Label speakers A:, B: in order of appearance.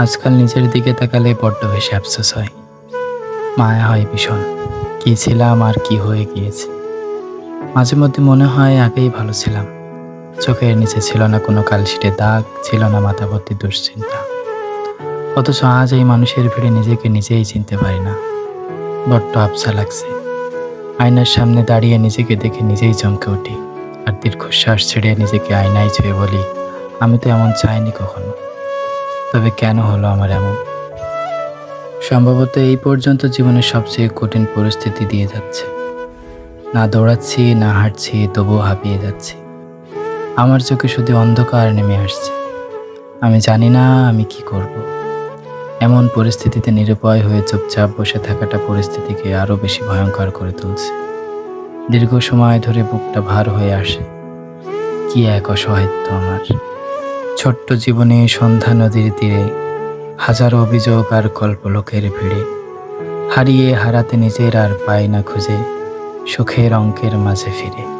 A: আজকাল নিজের দিকে তাকালে বড্ড বেশি আফসোস হয়। মায়া হয় ভীষণ। কী ছিলাম আর কি হয়ে গিয়েছে। মাঝে মধ্যে মনে হয় আগেই ভালো ছিলাম। চোখের নিচে ছিল না কোনো কালশিটে দাগ, ছিল না মাথা ভর্তি দুশ্চিন্তা। অথচ আজ এই মানুষের ভিড়ে নিজেকে নিজেই চিনতে পারি না। বড্ড আফসা লাগছে। আয়নার সামনে দাঁড়িয়ে নিজেকে দেখে নিজেই চমকে উঠি। আর দীর্ঘশ্বাস ছেড়ে নিজেকে আয়নায় ছুঁয়ে বলি, আমি তো এমন চাইনি কখনো। তবে কেন হলো আমার এমন? সম্ভবত এই পর্যন্ত জীবনের সবচেয়ে কঠিন পরিস্থিতি দিয়ে যাচ্ছে। না দৌড়াচ্ছি, না হাঁটছি, তবুও হাঁপিয়ে যাচ্ছি। আমার চোখে শুধু অন্ধকার নেমে আসছে। আমি জানি না আমি কি করব। এমন পরিস্থিতিতে নিরুপায় হয়ে চুপচাপ বসে থাকাটা পরিস্থিতিকে আরও বেশি ভয়ঙ্কর করে তুলছে। দীর্ঘ সময় ধরে বুকটা ভার হয়ে আসে। কি এক অসহায়ত্ব আমার। ছোট্ট জীবনে সন্ধ্যা নদীর তীরে হাজার অভিযোগ আর কল্পলোকের ভিড়ে। হারিয়ে হারাতে নিজের আর পায় না খুঁজে, সুখের অঙ্কের মাঝে ফিরে।